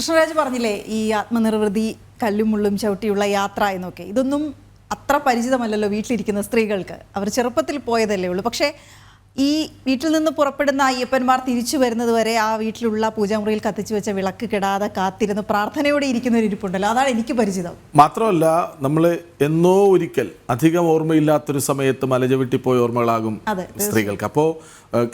കൃഷ്ണരാജ് പറഞ്ഞില്ലേ ഈ ആത്മനിർവൃതി കല്ലും മുള്ളും ചവിട്ടിയുള്ള യാത്ര എന്നൊക്കെ. ഇതൊന്നും അത്ര പരിചിതമല്ലല്ലോ വീട്ടിലിരിക്കുന്ന സ്ത്രീകൾക്ക്. അവർ ചെറുപ്പത്തിൽ പോയതല്ലേ ഉള്ളൂ. പക്ഷേ ഈ വീട്ടിൽ നിന്ന് പുറപ്പെടുന്ന അയ്യപ്പന്മാർ തിരിച്ചു വരുന്നത് വരെ ആ വീട്ടിലുള്ള പൂജാമുറിയിൽ കത്തിച്ചു വെച്ച വിളക്ക് കിടാതെ കാത്തിരുന്ന് പ്രാർത്ഥനയോടെ ഇരിക്കുന്ന ഒരു ഇരിപ്പുണ്ടല്ലോ. അതാണ് എനിക്ക് പരിചിതം. മാത്രമല്ല നമ്മൾ എന്നോ ഒരിക്കൽ അധികം ഓർമ്മയില്ലാത്തൊരു സമയത്ത് മലചവിട്ടിപ്പോയ ഓർമ്മകളാകും അതെ, സ്ത്രീകൾക്ക്. അപ്പോൾ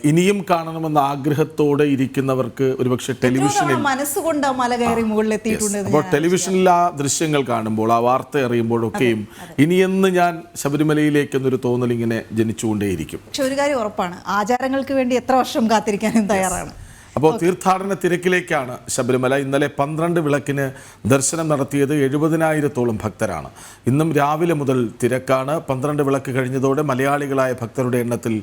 ഇനിയും കാണണമെന്ന ആഗ്രഹത്തോടെ ഇരിക്കുന്നവർക്ക് ഒരുപക്ഷെ ടെലിവിഷനിൽ മനസ്സുകൊണ്ട് മല കയറി മുകളിലെത്തിയിട്ടുണ്ട് അപ്പോൾ ടെലിവിഷനിൽ ആ ദൃശ്യങ്ങൾ കാണുമ്പോൾ ആ വാർത്ത അറിയുമ്പോഴൊക്കെയും ഇനിയെന്ന് ഞാൻ ശബരിമലയിലേക്കെന്നൊരു തോന്നലിങ്ങനെ ജനിച്ചുകൊണ്ടേയിരിക്കും. പക്ഷെ ഒരു കാര്യം ഉറപ്പാണ് ആചാരങ്ങൾക്ക് വേണ്ടി എത്ര വർഷം കാത്തിരിക്കാനും തയ്യാറാണ്. അപ്പോൾ തീർത്ഥാടന തിരക്കിലേക്കാണ് ശബരിമല. ഇന്നലെ പന്ത്രണ്ട് വിളക്കിന് ദർശനം നടത്തിയത് എഴുപതിനായിരത്തോളം ഭക്തരാണ്. ഇന്നും രാവിലെ മുതൽ തിരക്കാണ്. പന്ത്രണ്ട് വിളക്ക് കഴിഞ്ഞതോടെ മലയാളികളായ ഭക്തരുടെ എണ്ണത്തിൽ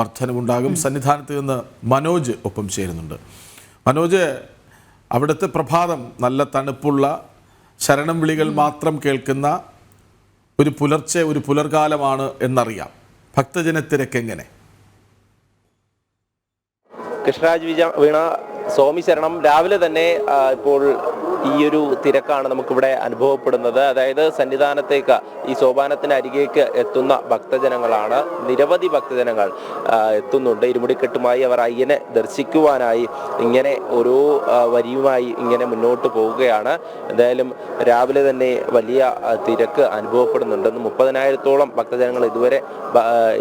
വർധനവുണ്ടാകും സന്നിധാനത്ത് നിന്ന് മനോജ് ഒപ്പം ചേരുന്നുണ്ട്. മനോജ് അവിടുത്തെ പ്രഭാതം നല്ല തണുപ്പുള്ള ശരണം വിളികൾ മാത്രം കേൾക്കുന്ന ഒരു പുലർച്ചെ ഒരു പുലർകാലമാണ് എന്നറിയാം. ഭക്തജനത്തിരക്ക് എങ്ങനെ കൃഷ്ണരാജ് വിജ വീണ സ്വാമി ശരണം രാവിലെ തന്നെ ഇപ്പോൾ ഈ ഒരു തിരക്കാണ് നമുക്കിവിടെ അനുഭവപ്പെടുന്നത്. അതായത് സന്നിധാനത്തേക്ക് ഈ സോപാനത്തിന് അരികേക്ക് എത്തുന്ന ഭക്തജനങ്ങളാണ്. നിരവധി ഭക്തജനങ്ങൾ എത്തുന്നുണ്ട്. ഇരുമുടിക്കെട്ടുമായി അവർ അയ്യനെ ദർശിക്കുവാനായി ഇങ്ങനെ ഓരോ വരിയുമായി ഇങ്ങനെ മുന്നോട്ട് പോവുകയാണ്. എന്തായാലും രാവിലെ തന്നെ വലിയ തിരക്ക് അനുഭവപ്പെടുന്നുണ്ട് മുപ്പതിനായിരത്തോളം ഭക്തജനങ്ങൾ ഇതുവരെ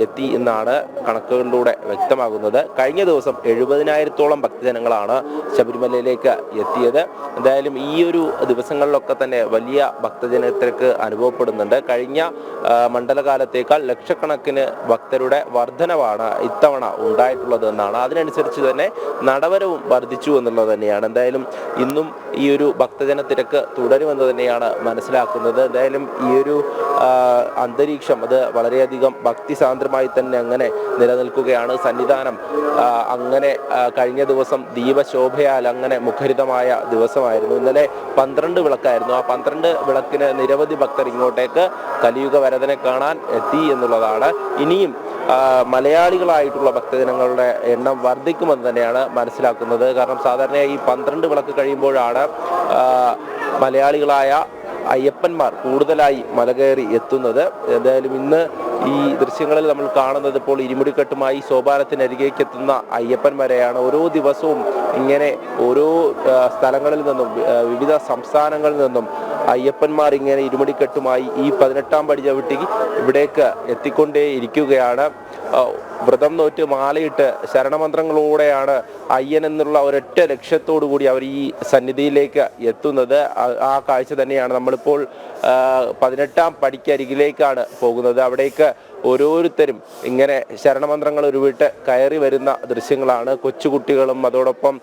എത്തി എന്നാണ് കണക്കുകളിലൂടെ വ്യക്തമാകുന്നത്. കഴിഞ്ഞ ദിവസം എഴുപതിനായിരത്തോളം ഭക്തജനങ്ങളാണ് ശബരിമലയിലേക്ക് എത്തിയത്. എന്തായാലും ഈ ഒരു ദിവസങ്ങളിലൊക്കെ തന്നെ വലിയ ഭക്തജനത്തിരക്ക് അനുഭവപ്പെടുന്നുണ്ട്. കഴിഞ്ഞ മണ്ഡലകാലത്തേക്കാൾ ലക്ഷക്കണക്കിന് ഭക്തരുടെ വർധനവാണ് ഇത്തവണ ഉണ്ടായിട്ടുള്ളത് എന്നാണ് അതിനനുസരിച്ച് തന്നെ നടവരവും വർദ്ധിച്ചു എന്നുള്ളത് തന്നെയാണ്. എന്തായാലും ഇന്നും ഈ ഒരു ഭക്തജന തിരക്ക് തുടരുമെന്ന് തന്നെയാണ് മനസ്സിലാക്കുന്നത്. എന്തായാലും ഈ ഒരു അന്തരീക്ഷം അത് വളരെയധികം ഭക്തിസാന്ദ്രമായി തന്നെ അങ്ങനെ നിലനിൽക്കുകയാണ്. സന്നിധാനം അങ്ങനെ കഴിഞ്ഞ ദിവസം ദീപശോഭയാൽ അങ്ങനെ മുഖരിതമായ ദിവസമായിരുന്നു. ഇന്നലെ പന്ത്രണ്ട് വിളക്കായിരുന്നു. ആ പന്ത്രണ്ട് വിളക്കിന് നിരവധി ഭക്തർ ഇങ്ങോട്ടേക്ക് കലിയുഗ വരദനെ കാണാൻ എത്തി എന്നുള്ളതാണ്. ഇനിയും മലയാളികളായിട്ടുള്ള ഭക്തജനങ്ങളുടെ എണ്ണം വർദ്ധിക്കുമെന്ന് തന്നെയാണ് മനസ്സിലാക്കുന്നത്. കാരണം സാധാരണയായി ഈ പന്ത്രണ്ട് വിളക്ക് കഴിയുമ്പോഴാണ് മലയാളികളായ അയ്യപ്പന്മാർ കൂടുതലായി മലകയറി എത്തുന്നത്. എന്തായാലും ഇന്ന് ഈ ദൃശ്യങ്ങളിൽ നമ്മൾ കാണുന്നത് ഇപ്പോൾ ഇരുമുടിക്കെട്ടുമായി സോപാനത്തിനരികേക്ക് എത്തുന്ന അയ്യപ്പന്മാരെയാണ്. ഓരോ ദിവസവും ഇങ്ങനെ ഓരോ സ്ഥലങ്ങളിൽ നിന്നും വിവിധ സംസ്ഥാനങ്ങളിൽ നിന്നും അയ്യപ്പന്മാർ ഇങ്ങനെ ഇരുമുടിക്കെട്ടുമായി ഈ പതിനെട്ടാം പടി ചവിട്ടി ഇവിടേക്ക് എത്തിക്കൊണ്ടേ ഇരിക്കുകയാണ് ആ, വ്രതം നോറ്റ് മാലയിട്ട് ശരണമന്ത്രങ്ങളോടെയാണ് അയ്യൻ എന്നുള്ള ഒരൊറ്റ ലക്ഷ്യത്തോടു കൂടി അവർ ഈ സന്നിധിയിലേക്ക് എത്തുന്നത്. ആ- കാഴ്ച തന്നെയാണ് നമ്മളിപ്പോൾ പതിനെട്ടാം പടിക്കരികിലേക്കാണ് പോകുന്നത്. അവിടേക്ക് ഓരോരുത്തരും ഇങ്ങനെ ശരണമന്ത്രങ്ങൾ ഉരുവിട്ട് കയറി വരുന്ന ദൃശ്യങ്ങളാണ്. കൊച്ചുകുട്ടികളും അതോടൊപ്പം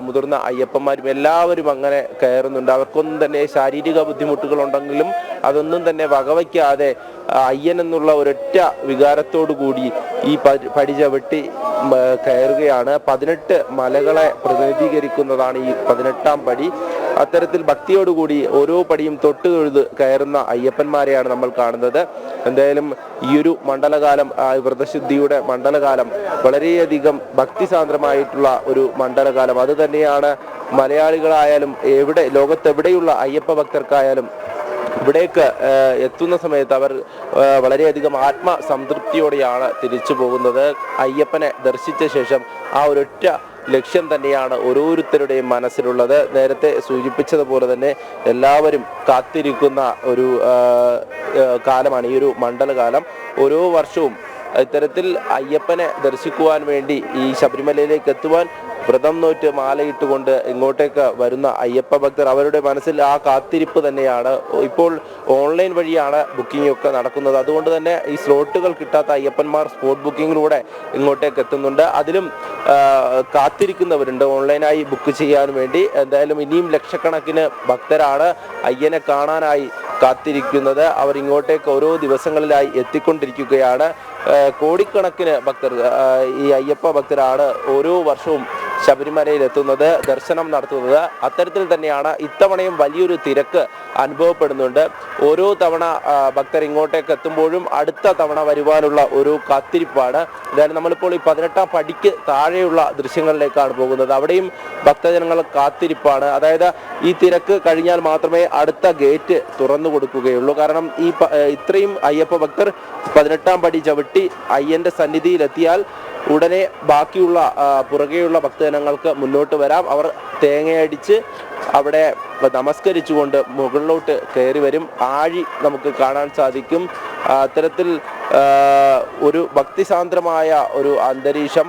മുതിർന്ന അയ്യപ്പന്മാരും എല്ലാവരും അങ്ങനെ കയറുന്നുണ്ട്. അവർക്കൊന്നും തന്നെ ശാരീരിക ബുദ്ധിമുട്ടുകളുണ്ടെങ്കിലും അതൊന്നും തന്നെ വകവയ്ക്കാതെ അയ്യൻ എന്നുള്ള ഒരൊറ്റ വികാരത്തോടു കൂടി ഈ പടി ചവിട്ടി കയറുകയാണ്. പതിനെട്ട് മലകളെ പ്രതിനിധീകരിക്കുന്നതാണ് ഈ പതിനെട്ടാം പടി. അത്തരത്തിൽ ഭക്തിയോടുകൂടി ഓരോ പടിയും തൊട്ട് തൊഴുത് കയറുന്ന അയ്യപ്പന്മാരെയാണ് നമ്മൾ കാണുന്നത്. എന്തായാലും ഈ ഒരു മണ്ഡലകാലം വ്രതശുദ്ധിയുടെ മണ്ഡലകാലം വളരെയധികം ഭക്തിസാന്ദ്രമായിട്ടുള്ള ഒരു മണ്ഡലകാലം. അത് തന്നെയാണ് മലയാളികളായാലും എവിടെ ലോകത്തെവിടെയുള്ള അയ്യപ്പ ഭക്തർക്കായാലും ഇവിടേക്ക് എത്തുന്ന സമയത്ത് അവർ വളരെയധികം ആത്മസംതൃപ്തിയോടെയാണ് തിരിച്ചു പോകുന്നത്. അയ്യപ്പനെ ദർശിച്ച ശേഷം ആ ഒരൊറ്റ ലക്ഷ്യം തന്നെയാണ് ഓരോരുത്തരുടെയും മനസ്സിലുള്ളത്. നേരത്തെ സൂചിപ്പിച്ചതുപോലെ തന്നെ എല്ലാവരും കാത്തിരിക്കുന്ന ഒരു കാലമാണ് ഈ ഒരു മണ്ഡലകാലം. ഓരോ വർഷവും ഇത്തരത്തിൽ അയ്യപ്പനെ ദർശിക്കുവാൻ വേണ്ടി ഈ ശബരിമലയിലേക്ക് എത്തുവാൻ വ്രതം നോറ്റ് മാലയിട്ടുകൊണ്ട് ഇങ്ങോട്ടേക്ക് വരുന്ന അയ്യപ്പ ഭക്തർ അവരുടെ മനസ്സിൽ ആ കാത്തിരിപ്പ് തന്നെയാണ്. ഇപ്പോൾ ഓൺലൈൻ വഴിയാണ് ബുക്കിംഗ് ഒക്കെ നടക്കുന്നത്. അതുകൊണ്ട് തന്നെ ഈ സ്ലോട്ടുകൾ കിട്ടാത്ത അയ്യപ്പന്മാർ സ്പോട്ട് ബുക്കിങ്ങിലൂടെ ഇങ്ങോട്ടേക്ക് എത്തുന്നുണ്ട്. അതിലും കാത്തിരിക്കുന്നവരുണ്ട്. ഓൺലൈനായി ബുക്ക് ചെയ്യാൻ വേണ്ടി. എന്തായാലും ഇനിയും ലക്ഷക്കണക്കിന് ഭക്തരാണ് അയ്യനെ കാണാനായി കാത്തിരിക്കുന്നത്. അവർ ഇങ്ങോട്ടേക്ക് ഓരോ ദിവസങ്ങളിലായി എത്തിക്കൊണ്ടിരിക്കുകയാണ്. കോടിക്കണക്കിന് ഭക്തർ ഈ അയ്യപ്പ ഭക്തരാണ് ഓരോ വർഷവും ശബരിമലയിൽ എത്തുന്നത് ദർശനം നടത്തുന്നത്. അത്തരത്തിൽ തന്നെയാണ് ഇത്തവണയും വലിയൊരു തിരക്ക് അനുഭവപ്പെടുന്നുണ്ട്. ഓരോ തവണ ഭക്തർ ഇങ്ങോട്ടേക്ക് എത്തുമ്പോഴും അടുത്ത തവണ വരുവാനുള്ള ഒരു കാത്തിരിപ്പാണ്. എന്തായാലും നമ്മളിപ്പോൾ ഈ പതിനെട്ടാം പടിക്ക് താഴെയുള്ള ദൃശ്യങ്ങളിലേക്കാണ് പോകുന്നത്. അവിടെയും ഭക്തജനങ്ങൾ കാത്തിരിപ്പാണ്. അതായത് ഈ തിരക്ക് കഴിഞ്ഞാൽ മാത്രമേ അടുത്ത ഗേറ്റ് തുറന്നു കൊടുക്കുകയുള്ളൂ. കാരണം ഈ ഇത്രയും അയ്യപ്പ ഭക്തർ പതിനെട്ടാം പടി ചവിട്ടി അയ്യന്റെ സന്നിധിയിലെത്തിയാൽ ഉടനെ ബാക്കിയുള്ള പുറകെയുള്ള ഭക്തജനങ്ങൾക്ക് മുന്നോട്ട് വരാം. അവർ തേങ്ങയടിച്ച് അവിടെ നമസ്കരിച്ചുകൊണ്ട് മുകളിലോട്ട് കയറി വരും. ആഴി നമുക്ക് കാണാൻ സാധിക്കും. അത്തരത്തിൽ ഒരു ഭക്തിസാന്ദ്രമായ ഒരു അന്തരീക്ഷം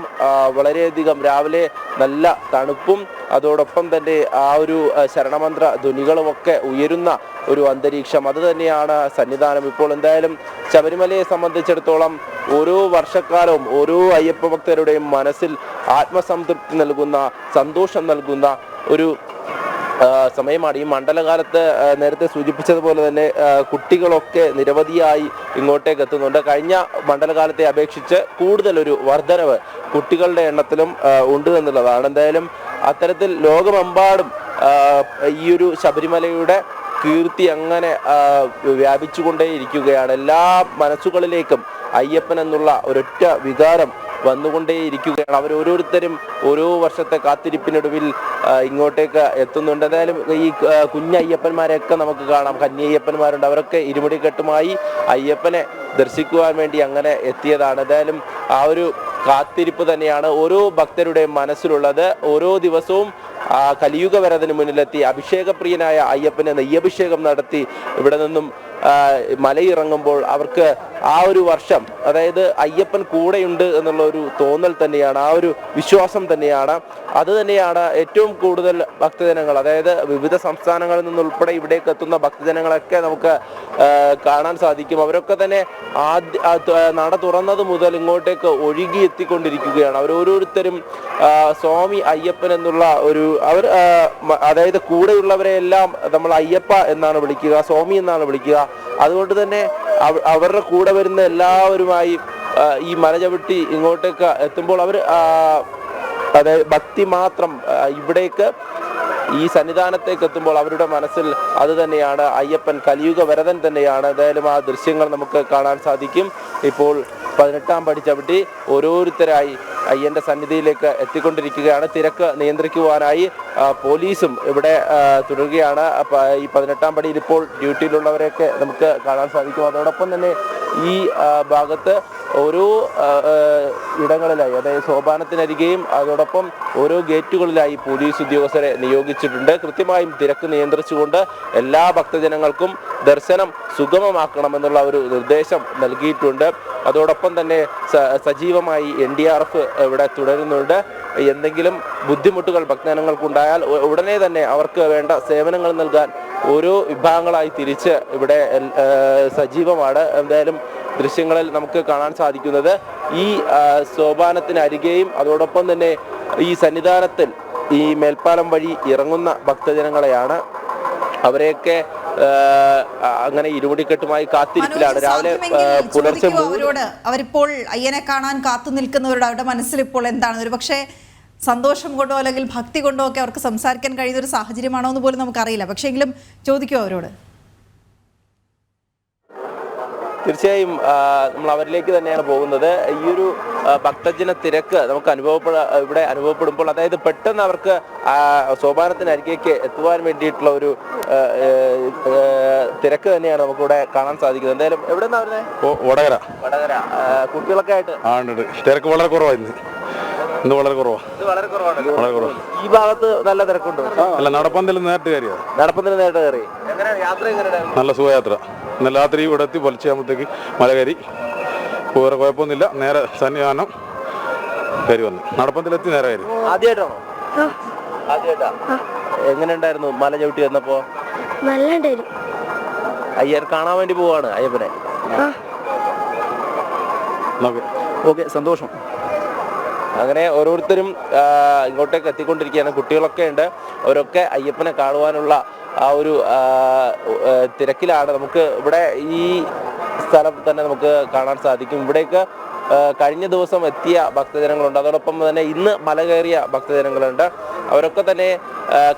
വളരെയധികം രാവിലെ നല്ല തണുപ്പും അതോടൊപ്പം തന്നെ ആ ഒരു ശരണമന്ത്ര ധ്വനികളുമൊക്കെ ഉയരുന്ന ഒരു അന്തരീക്ഷം. അത് തന്നെയാണ് സന്നിധാനം. ഇപ്പോൾ എന്തായാലും ശബരിമലയെ സംബന്ധിച്ചിടത്തോളം ഓരോ വർഷക്കാലവും ഓരോ അയ്യപ്പ ഭക്തരുടെയും മനസ്സിൽ ആത്മസംതൃപ്തി നൽകുന്ന സന്തോഷം നൽകുന്ന ഒരു സമയമാണ്. ഈ മണ്ഡലകാലത്ത് നേരത്തെ സൂചിപ്പിച്ചതുപോലെ തന്നെ കുട്ടികളൊക്കെ നിരവധിയായി ഇങ്ങോട്ടേക്ക് എത്തുന്നുണ്ട് കഴിഞ്ഞ മണ്ഡലകാലത്തെ അപേക്ഷിച്ച് കൂടുതൽ ഒരു വർധനവ് കുട്ടികളുടെ എണ്ണത്തിലും ഉണ്ട് എന്നുള്ളതാണ്. എന്തായാലും അത്തരത്തിൽ ലോകമെമ്പാടും ഈ ഒരു ശബരിമലയുടെ കീർത്തി അങ്ങനെ വ്യാപിച്ചുകൊണ്ടേയിരിക്കുകയാണ്. എല്ലാ മനസ്സുകളിലേക്കും അയ്യപ്പൻ എന്നുള്ള ഒരൊറ്റ വികാരം വന്നുകൊണ്ടേയിരിക്കുകയാണ്. അവർ ഓരോരുത്തരും ഓരോ വർഷത്തെ കാത്തിരിപ്പിനൊടുവിൽ ഇങ്ങോട്ടേക്ക് എത്തുന്നുണ്ട്. എന്തായാലും ഈ കുഞ്ഞ കുഞ്ഞയ്യപ്പന്മാരെയൊക്കെ നമുക്ക് കാണാം. കന്യയ്യപ്പന്മാരുണ്ട്. അവരൊക്കെ ഇരുമുടിക്കെട്ടുമായി അയ്യപ്പനെ ദർശിക്കുവാൻ വേണ്ടി അങ്ങനെ എത്തിയതാണ്. എന്തായാലും ആ ഒരു കാത്തിരിപ്പ് തന്നെയാണ് ഓരോ ഭക്തരുടെയും മനസ്സിലുള്ളത്. ഓരോ ദിവസവും ആ കലിയുഗ വരതിന് മുന്നിലെത്തി അഭിഷേകപ്രിയനായ അയ്യപ്പനെ നെയ്യഭിഷേകം നടത്തി ഇവിടെ നിന്നും മലയിറങ്ങുമ്പോൾ അവർക്ക് ആ ഒരു വർഷം അതായത് അയ്യപ്പൻ കൂടെയുണ്ട് എന്നുള്ള ഒരു തോന്നൽ തന്നെയാണ് ആ ഒരു വിശ്വാസം തന്നെയാണ്. അത് തന്നെയാണ് ഏറ്റവും കൂടുതൽ ഭക്തജനങ്ങൾ അതായത് വിവിധ സംസ്ഥാനങ്ങളിൽ നിന്നുൾപ്പെടെ ഇവിടേക്ക് എത്തുന്ന ഭക്തജനങ്ങളൊക്കെ നമുക്ക് കാണാൻ സാധിക്കും. അവരൊക്കെ തന്നെ ആദ്യ നട തുറന്നത് മുതൽ ഇങ്ങോട്ടേക്ക് ഒഴുകി എത്തിക്കൊണ്ടിരിക്കുകയാണ്. അവർ ഓരോരുത്തരും സ്വാമി അയ്യപ്പൻ എന്നുള്ള ഒരു അവർ അതായത് കൂടെയുള്ളവരെ എല്ലാം നമ്മൾ അയ്യപ്പ എന്നാണ് വിളിക്കുക സ്വാമി എന്നാണ് വിളിക്കുക. അതുകൊണ്ട് തന്നെ അവരുടെ കൂടെ വരുന്ന എല്ലാവരുമായി ഈ മല ചവിട്ടി ഇങ്ങോട്ടേക്ക് എത്തുമ്പോൾ അവർ അതായത് ഭക്തി മാത്രം ഇവിടേക്ക് ഈ സന്നിധാനത്തേക്ക് എത്തുമ്പോൾ അവരുടെ മനസ്സിൽ അത് തന്നെയാണ്. അയ്യപ്പൻ കലിയുഗ വരതൻ തന്നെയാണ്. എന്തായാലും ആ ദൃശ്യങ്ങൾ നമുക്ക് കാണാൻ സാധിക്കും. ഇപ്പോൾ പതിനെട്ടാം പടി ചവിട്ടി ഓരോരുത്തരായി അയ്യന്റെ സന്നിധിയിലേക്ക് എത്തിക്കൊണ്ടിരിക്കുകയാണ്. തിരക്ക് നിയന്ത്രിക്കുവാനായി പോലീസും ഇവിടെ തുടരുകയാണ്. ഈ പതിനെട്ടാം പടിയിൽ ഇപ്പോൾ ഡ്യൂട്ടിയിലുള്ളവരെയൊക്കെ നമുക്ക് കാണാൻ സാധിക്കും. അതോടൊപ്പം തന്നെ ഈ ഭാഗത്ത് ഓരോ ഇടങ്ങളിലായി അതായത് സോപാനത്തിനരികെയും അതോടൊപ്പം ഓരോ ഗേറ്റുകളിലായി പോലീസ് ഉദ്യോഗസ്ഥരെ നിയോഗിച്ചിട്ടുണ്ട്. കൃത്യമായും തിരക്ക് നിയന്ത്രിച്ചുകൊണ്ട് എല്ലാ ഭക്തജനങ്ങൾക്കും ദർശനം സുഗമമാക്കണമെന്നുള്ള ഒരു നിർദ്ദേശം നൽകിയിട്ടുണ്ട്. അതോടൊപ്പം തന്നെ സജീവമായി എൻ ഡി ആർ എഫ് ഇവിടെ തുടരുന്നുണ്ട്. എന്തെങ്കിലും ബുദ്ധിമുട്ടുകൾ ഭക്തജനങ്ങൾക്കുണ്ടായാൽ ഉടനെ തന്നെ അവർക്ക് വേണ്ട സേവനങ്ങൾ നൽകാൻ ഓരോ വിഭാഗങ്ങളായി തിരിച്ച് ഇവിടെ സജീവമാണ്. എന്തായാലും ദൃശ്യങ്ങളിൽ നമുക്ക് കാണാൻ സാധിക്കുന്നത് ഈ ആ, സോപാനത്തിന് അരികെയും അതോടൊപ്പം തന്നെ ഈ സന്നിധാനത്തിൽ ഈ മേൽപ്പാലം വഴി ഇറങ്ങുന്ന ഭക്തജനങ്ങളെയാണ്. അവരെയൊക്കെ അങ്ങനെ ഇരുമുടിക്കെട്ടുമായി കാത്തിരിപ്പിലാണ്. രാവിലെ പുലർച്ചെ അവരോട്. അവരിപ്പോൾ അയ്യനെ കാണാൻ കാത്തു നിൽക്കുന്നവരുടെ അവരുടെ മനസ്സിൽ ഇപ്പോൾ എന്താണ്? ഒരു പക്ഷേ സന്തോഷം കൊണ്ടോ അല്ലെങ്കിൽ ഭക്തി കൊണ്ടോ ഒക്കെ അവർക്ക് സംസാരിക്കാൻ കഴിയുന്ന ഒരു സാഹചര്യമാണോ എന്ന് പോലും നമുക്കറിയില്ല. പക്ഷേ എങ്കിലും ചോദിക്കുമോ അവരോട്. തീർച്ചയായും നമ്മൾ അവരിലേക്ക് തന്നെയാണ് പോകുന്നത്. ഈ ഒരു ഭക്തജന തിരക്ക് നമുക്ക് അനുഭവപ്പെട ഇവിടെ അനുഭവപ്പെടുമ്പോൾ അതായത് പെട്ടെന്ന് അവർക്ക് സോപാനത്തിന് അരികേക്ക് എത്തുവാൻ വേണ്ടിയിട്ടുള്ള ഒരു തിരക്ക് തന്നെയാണ് നമുക്കിവിടെ കാണാൻ സാധിക്കുന്നത്. എന്തായാലും എവിടെ നിന്നാ വരുന്നത് വടകര. വടകര. കുട്ടികളൊക്കെ ആയിട്ട്. തിരക്ക് വളരെ കുറവായിരുന്നു ഇന്ന്. വളരെ കുറവാണ്. വളരെ ഈ ഭാഗത്ത് നല്ല തിരക്കുണ്ട്. അല്ല നടപ്പന്തൽ നേരിട്ട് കയറിയത്. നടപ്പന്തൽ നേരിട്ട് കയറി. നല്ല സുഖയാത്ര. ഇന്ന് രാത്രി ഇവിടെ എത്തി പൊലിച്ചാകുമ്പോഴത്തേക്ക് മല കയറി. വേറെ കുഴപ്പമൊന്നുമില്ല. നേരെ സന്നിധാനം കയറി വന്നു. നടപ്പന്തലെത്തി നേരെ കയറി. ആദ്യമായിട്ടാണോ ആദ്യമായിട്ടാ എങ്ങനെ ഉണ്ടായിരുന്നു മല ചവിട്ടി വന്നപ്പോ? നല്ലുണ്ടായിരുന്നു. അയ്യർ കാണാൻ വേണ്ടി പോവാണ് അയ്യപ്പനെ. ഓക്കെ സന്തോഷം. അങ്ങനെ ഓരോരുത്തരും ഇങ്ങോട്ടേക്ക് എത്തിക്കൊണ്ടിരിക്കുകയാണ്. കുട്ടികളൊക്കെ ഉണ്ട്. അവരൊക്കെ അയ്യപ്പനെ കാണുവാനുള്ള ആ ഒരു തിരക്കിലാണ്. നമുക്ക് ഇവിടെ ഈ സ്ഥലം തന്നെ നമുക്ക് കാണാൻ സാധിക്കും. ഇവിടേക്ക് കഴിഞ്ഞ ദിവസം എത്തിയ ഭക്തജനങ്ങളുണ്ട്. അതോടൊപ്പം തന്നെ ഇന്ന് മല കയറിയ ഭക്തജനങ്ങളുണ്ട്. അവരൊക്കെ തന്നെ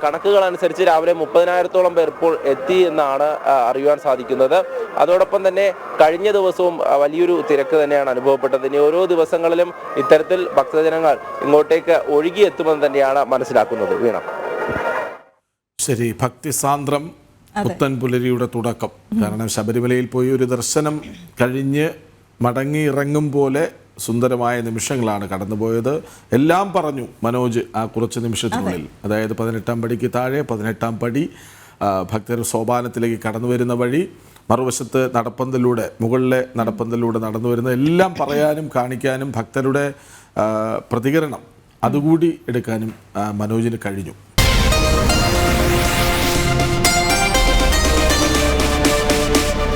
കണക്കുകൾ അനുസരിച്ച് രാവിലെ മുപ്പതിനായിരത്തോളം പേർ ഇപ്പോൾ എത്തി എന്നാണ് അറിയുവാൻ സാധിക്കുന്നത്. അതോടൊപ്പം തന്നെ കഴിഞ്ഞ ദിവസവും വലിയൊരു തിരക്ക് തന്നെയാണ് അനുഭവപ്പെട്ടത്. ഇനി ഓരോ ദിവസങ്ങളിലും ഇത്തരത്തിൽ ഭക്തജനങ്ങൾ ഇങ്ങോട്ടേക്ക് ഒഴുകിയെത്തുമെന്ന് തന്നെയാണ് മനസ്സിലാക്കുന്നത്. വീണ. ശരി ഭക്തിസാന്ദ്രം പുത്തൻ പുലരിയുടെ തുടക്കം. കാരണം ശബരിമലയിൽ പോയി ഒരു ദർശനം കഴിഞ്ഞ് മടങ്ങി ഇറങ്ങും പോലെ സുന്ദരമായ നിമിഷങ്ങളാണ് കടന്നുപോയത്. എല്ലാം പറഞ്ഞു മനോജ് ആ കുറച്ച് നിമിഷത്തിനുള്ളിൽ. അതായത് പതിനെട്ടാം പടിക്ക് താഴെ പതിനെട്ടാം പടി ഭക്തർ സോപാനത്തിലേക്ക് കടന്നു വരുന്ന വഴി മറുവശത്ത് നടപ്പന്തലൂടെ മുകളിലെ നടപ്പന്തലൂടെ നടന്നു വരുന്ന എല്ലാം പറയാനും കാണിക്കാനും ഭക്തരുടെ പ്രതികരണം അതുകൂടി എടുക്കാനും മനോജിന് കഴിഞ്ഞു.